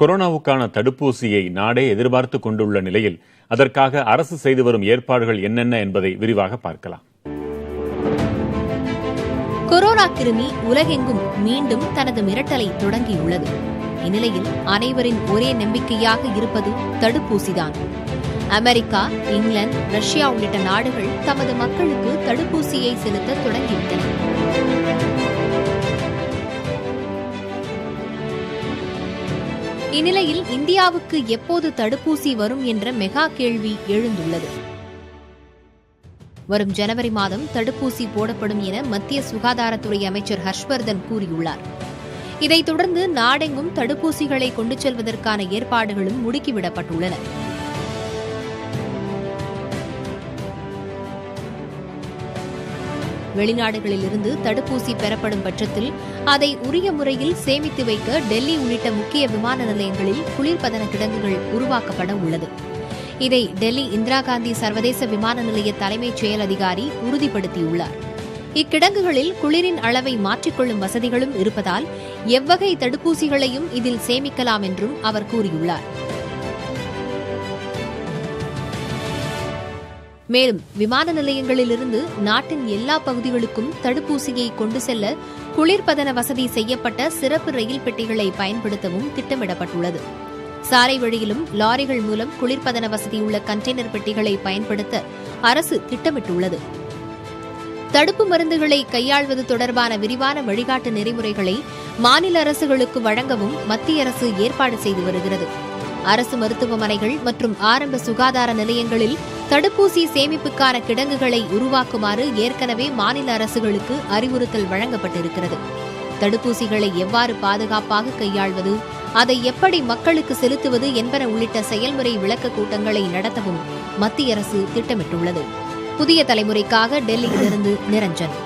கொரோனாவுக்கான தடுப்பூசியை நாடே எதிர்பார்த்து கொண்டுள்ள நிலையில் அதற்காக அரசு செய்து வரும் ஏற்பாடுகள் என்னென்ன என்பதை விரிவாக பார்க்கலாம். கொரோனா கிருமி உலகெங்கும் மீண்டும் தனது மிரட்டலை தொடங்கியுள்ளது. இந்நிலையில் அனைவரின் ஒரே நம்பிக்கையாக இருப்பது தடுப்பூசிதான். அமெரிக்கா இங்கிலாந்து ரஷ்யா உள்ளிட்ட நாடுகள் தமது மக்களுக்கு தடுப்பூசியை செலுத்த தொடங்கிவிட்டன. இந்நிலையில் இந்தியாவுக்கு எப்போது தடுப்பூசி வரும் என்ற மெகா கேள்வி எழுந்துள்ளது. வரும் ஜனவரி மாதம் தடுப்பூசி போடப்படும் என மத்திய சுகாதாரத்துறை அமைச்சர் ஹர்ஷ்வர்தன் கூறியுள்ளார். இதைத் தொடர்ந்து நாடெங்கும் தடுப்பூசிகளை கொண்டு செல்வதற்கான ஏற்பாடுகளும் முடுக்கிவிடப்பட்டுள்ளன. வெளிநாடுகளிலிருந்து தடுப்பூசி பெறப்படும் பட்சத்தில் அதை உரிய முறையில் சேமித்து வைக்க டெல்லி உள்ளிட்ட முக்கிய விமான நிலையங்களில் குளிர்பதன கிடங்குகள் உருவாக்கப்பட உள்ளது. இதை டெல்லி இந்திரா காந்தி சர்வதேச விமான நிலைய தலைமைச் செயல் அதிகாரி உறுதிப்படுத்தியுள்ளார். இக்கிடங்குகளில் குளிரின் அளவை மாற்றிக்கொள்ளும் வசதிகளும் இருப்பதால் எவ்வகை தடுப்பூசிகளையும் இதில் சேமிக்கலாம் என்றும் அவர் கூறியுள்ளார். மேலும் விமான நிலையங்களிலிருந்து நாட்டின் எல்லா பகுதிகளுக்கும் தடுப்பூசியை கொண்டு செல்ல குளிர்பதன வசதி செய்யப்பட்ட சிறப்பு ரயில் பெட்டிகளை பயன்படுத்தவும் திட்டமிடப்பட்டுள்ளது. சாலை வழியிலும் லாரிகள் மூலம் குளிர்பதன வசதியுள்ள கண்டெய்னர் பெட்டிகளை பயன்படுத்த அரசு திட்டமிட்டுள்ளது. தடுப்பு மருந்துகளை கையாள்வது தொடர்பான விரிவான வழிகாட்டு நெறிமுறைகளை மாநில அரசுகளுக்கு வழங்கவும் மத்திய அரசு ஏற்பாடு செய்து வருகிறது. அரசு மருத்துவமனைகள் மற்றும் ஆரம்ப சுகாதார நிலையங்களில் தடுப்பூசி சேமிப்புக்கான கிடங்குகளை உருவாக்குமாறு ஏற்கனவே மாநில அரசுகளுக்கு அறிவுறுத்தல் வழங்கப்பட்டிருக்கிறது. தடுப்பூசிகளை எவ்வாறு பாதுகாப்பாக கையாள்வது அதை எப்படி மக்களுக்கு செலுத்துவது என்பன உள்ளிட்ட செயல்முறை விளக்க கூட்டங்களை நடத்தவும் மத்திய அரசு திட்டமிட்டுள்ளது. புதிய தலைமுறைக்காக டெல்லியிலிருந்து நிரஞ்சன்.